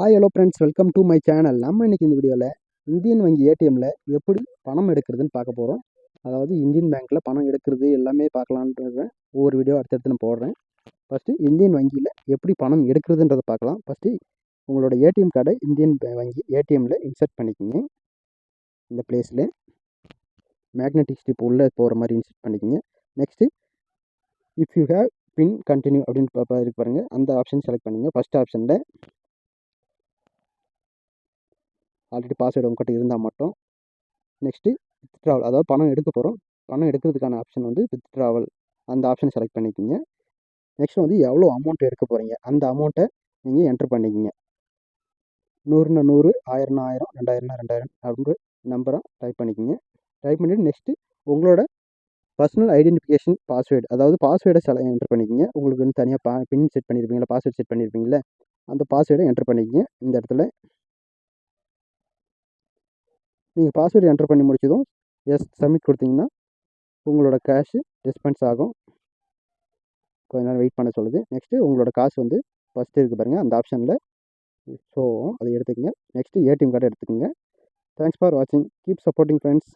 Hi hello friends welcome to my channel நம்ம இன்றைக்கி இந்த வீடியோவில் இந்தியன் வங்கி ஏடிஎம்மில் எப்படி பணம் எடுக்கிறதுன்னு பார்க்க போகிறோம் அதாவது இந்தியன் பேங்க்கில் பணம் எடுக்கிறது எல்லாமே பார்க்கலான்றது ஒவ்வொரு வீடியோ அடுத்தடுத்து நான் போடுறேன். ஃபஸ்ட்டு இந்தியன் வங்கியில் எப்படி பணம் எடுக்கிறதுன்றதை பார்க்கலாம். ஃபஸ்ட்டு உங்களோட ஏடிஎம் கார்டை இந்தியன் வங்கி ஏடிஎம்மில் இன்சர்ட் பண்ணிக்கோங்க. இந்த பிளேஸில் மேக்னெட்டிக் ஸ்டிப் உள்ளே போகிற மாதிரி இன்சர்ட் பண்ணிக்கோங்க. Next if you have pin continue அப்படின்னு பா- இருக்கு பாருங்கள் அந்த ஆப்ஷன் செலக்ட் பண்ணுங்கள் ஃபஸ்ட் ஆப்ஷனில் ஆல்ரெடி பாஸ்வேர்டு உங்கள்கிட்ட இருந்தால் மட்டும் நெக்ஸ்ட்டு வித்ட்ராவல் அதாவது பணம் எடுக்க போகிறோம் பணம் எடுக்கிறதுக்கான ஆப்ஷன் வந்து வித்ட்ராவல் அந்த ஆப்ஷன் செலக்ட் பண்ணிக்கோங்க. நெக்ஸ்ட் வந்து எவ்வளோ அமௌண்ட் எடுக்க போகிறீங்க அந்த அமௌண்ட்டை நீங்கள் என்ட்ரு பண்ணிக்கிங்க. நூறுனா நூறு ஆயிரம்னா ஆயிரம் ரெண்டாயிரம்னா ரெண்டாயிரம் அப்படின்ற நம்பரை டைப் பண்ணிக்கோங்க. டைப் பண்ணிவிட்டு நெக்ஸ்ட்டு உங்களோட பர்சனல் ஐடென்டிஃபிகேஷன் பாஸ்வேர்டு அதாவது பாஸ்வேர்டை செல என்ட்ரு பண்ணிக்கோங்க. உங்களுக்கு வந்து தனியாக பா பின் செட் பண்ணியிருப்பீங்களா பாஸ்வேர்டு செட் பண்ணியிருப்பீங்களா அந்த பாஸ்வேர்டை என்ட்ரு பண்ணிக்கோங்க. இந்த இடத்துல நீங்கள் பாஸ்வேர்டு என்டர் பண்ணி முடிச்சதும் எஸ் சப்மிட் கொடுத்தீங்கன்னா உங்களோட கேஷு டிஸ்பென்ஸ் ஆகும். கொஞ்ச நேரம் வெயிட் பண்ண சொல்லுது. நெக்ஸ்ட்டு உங்களோட காசு வந்து ஃபஸ்ட்டு இருக்குது பாருங்கள் அந்த ஆப்ஷனில் ஸோ அதை எடுத்துக்கோங்க. நெக்ஸ்ட்டு ஏடிஎம் கார்டு எடுத்துக்கோங்க. தேங்க்ஸ் ஃபார் வாட்சிங் கீப் சப்போர்ட்டிங் ஃப்ரெண்ட்ஸ்